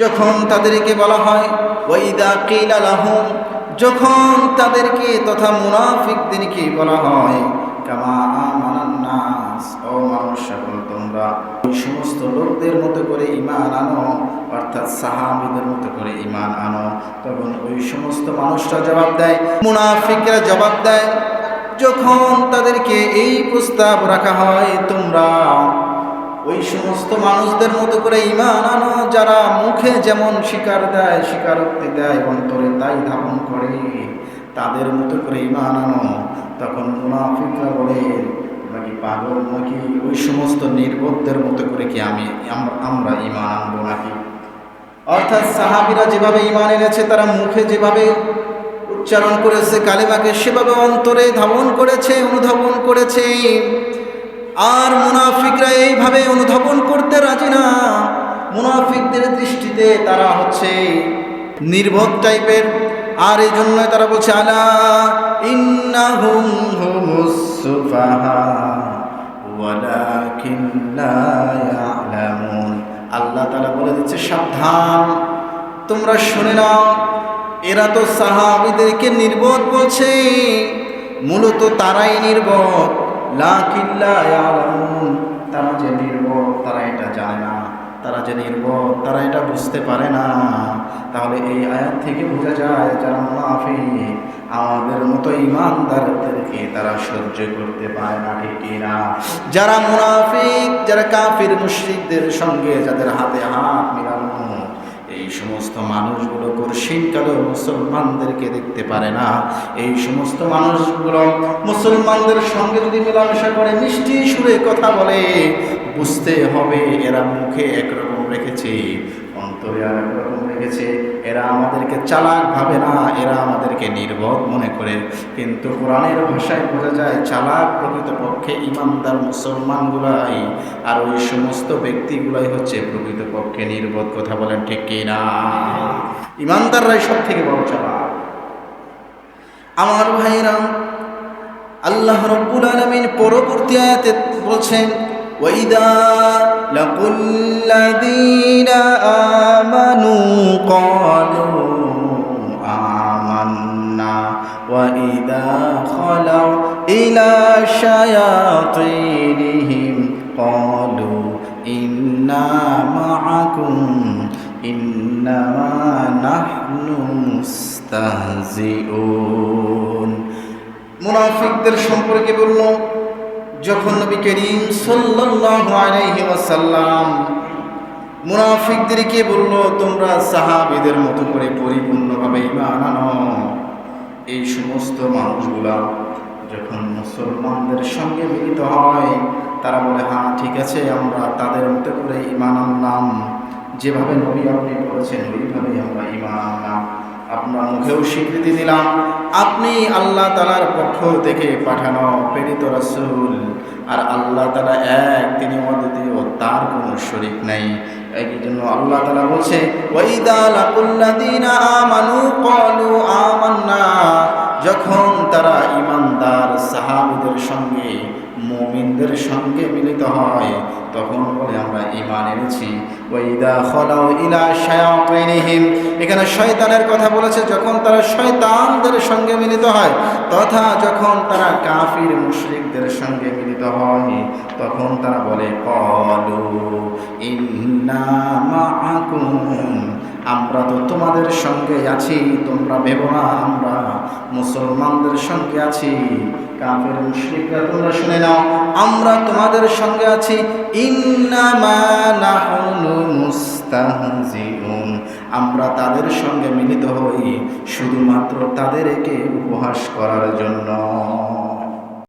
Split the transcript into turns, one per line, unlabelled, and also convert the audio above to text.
যখন তাদেরকে বলা হয়, ওয়াইদা কিলা লাহুম যখন তাদেরকে তথা মুনাফিকদেরকে বলা হয়, কামা নাস ও তোমরা ওই সমস্ত লোকদের মতো করে ইমান আনো, অর্থাৎ সাহাবিদের মতো করে ইমান আনো। তখন ওই সমস্ত মানুষরা জবাব দেয়, মুনাফিকরা জবাব দেয়, যখন তাদেরকে এই প্রস্তাব রাখা হয়, তোমরা ওই সমস্ত মানুষদের মতো করে ইমান আনো, যারা মুখে যেমন স্বীকার দেয়, স্বীকারোক্তি দেয়, অন্তরে তাই ধারণ করে। তাদের মতো করে ইমান আনো। তখন মুনাফিকরা বলে, নাকি পাগল নাকি? ওই সমস্ত নির্বোধদের মতো করে কি আমি আমরা ইমান আনব নাকি? অর্থাৎ সাহাবিরা যেভাবে ইমান এনেছে, তারা মুখে যেভাবে উচ্চারণ করেছে, কালিমাকে সেভাবে অন্তরে ধাবন করেছে, অনুধাবন করেছে। আর মুনাফিকরা এইভাবে অনুধাবন করতে রাজি না। মুনাফিকদের দৃষ্টিতে তারা হচ্ছে নির্বোধ টাইপের। আর এই জন্য তারা বলছে, আলা আল্লাহ তাআলা বলে দিচ্ছে, সাবধান, তোমরা শুনে নাও, এরা তো সাহাবিদেরকে নির্বোধ বলছে, মূলত তারাই নির্বোধ। তারা যে নির্বোধ তারা এটা জানে না। তারা যে নির্বোধ তারা এটা বুঝতে পারে না। তাহলে এই আয়াত থেকে বোঝা যায়, যারা মুনাফিক, আমাদের মতো ইমানদারদেরকে তারা সহ্য করতে পারে না, ঠিক না? যারা মুনাফিক, যারা কাফির, মুশরিকদের সঙ্গে, যাদের হাতে হাত এই সমস্ত মানুষগুলো কর্ষিনকালেও মুসলমানদেরকে দেখতে পারে না। এই সমস্ত মানুষগুলো মুসলমানদের সঙ্গে যদি মেলামেশা করে, মিষ্টি সুরে কথা বলে, বুঝতে হবে এরা মুখে একরকম রেখেছে, অন্তরে আর একরকম রেখেছে। এরা আমাদেরকে চালাক ভাবে না, এরা কোরআনকে নির্ভর মনে করে। কিন্তু কোরআনের ভাষায় বোঝা যায়, চালাক প্রকৃতপক্ষে ইমানদার মুসলমানগুলাই, আর ওই সমস্ত ব্যক্তিগুলাই হচ্ছে প্রকৃতপক্ষে নির্বোধ। কথা বলেন ঠিক কিনা? ইমানদাররাই সব থেকে বড় চালাক। আমার ভাইরা আল্লাহ রব্বুল আলমিন পরবর্তী আয়াতে বলছেন ওয়াইদা লাকুল্লাদিনা إلى شياطينهم قالوا إنا معكم إنما نحن مستهزئون মুনাফিকদের সম্পর্কে বলল যখন নবী করিম সাল্লাল্লাহু আলাইহি ওয়াসাল্লাম মুনাফিকদেরকে বলল তোমরা সাহাবীদের মতো করে পরিপূর্ণভাবে ঈমান আনো এই সমস্ত মানুষগুলা যখন মুসলমানদের সঙ্গে মিলিত হয়, তারা বলে হ্যাঁ ঠিক আছে, আমরা তাদের মতো করে ঈমান আনলাম। যেভাবে নবী আপনি বলেছেন, ওইভাবেই আমরা ঈমান আনলাম। আপনার মুখেও স্বীকৃতি দিলাম। আপনি আল্লাহ তালার পক্ষ থেকে পাঠানো প্রেরিত রাসূল। আর আল্লাহ তালা এক, তিনি অদ্বিতীয় তার কোনো শরিক নাই। এই জন্য আল্লাহ তালা বলছে, ওয়াইদা লাকুল্লাযীনা আমানু, ক্বালু আমান্না। যখন সাহাবীদের সঙ্গে, মুমিনদের সঙ্গে মিলিত হয়। তখন বলে, আমরা ঈমান এনেছি। ওয়াইদা খলাউ ইলা শায়াতিনহিম। এখানে শয়তানের কথা বলেছে, যখন তারা শয়তানদের সঙ্গে মিলিত হয়, তথা যখন তারা কাফির মুশরিকদের সঙ্গে মিলিত হয়, তখন তারা বলে, কলু ইন্না মাআকুম আমরা তো তোমাদের সঙ্গে আছি, তোমরা ভেবো না, আমরা মুসলমানদের সঙ্গে আছি, কাফের মুশরিকরা, তোমরা শুনে নাও, আমরা তোমাদের সঙ্গে আছি। মুস্তাহজিউন। আমরা তাদের সঙ্গে মিলিত হই, শুধুমাত্র তাদেরকে উপহাস করার জন্য।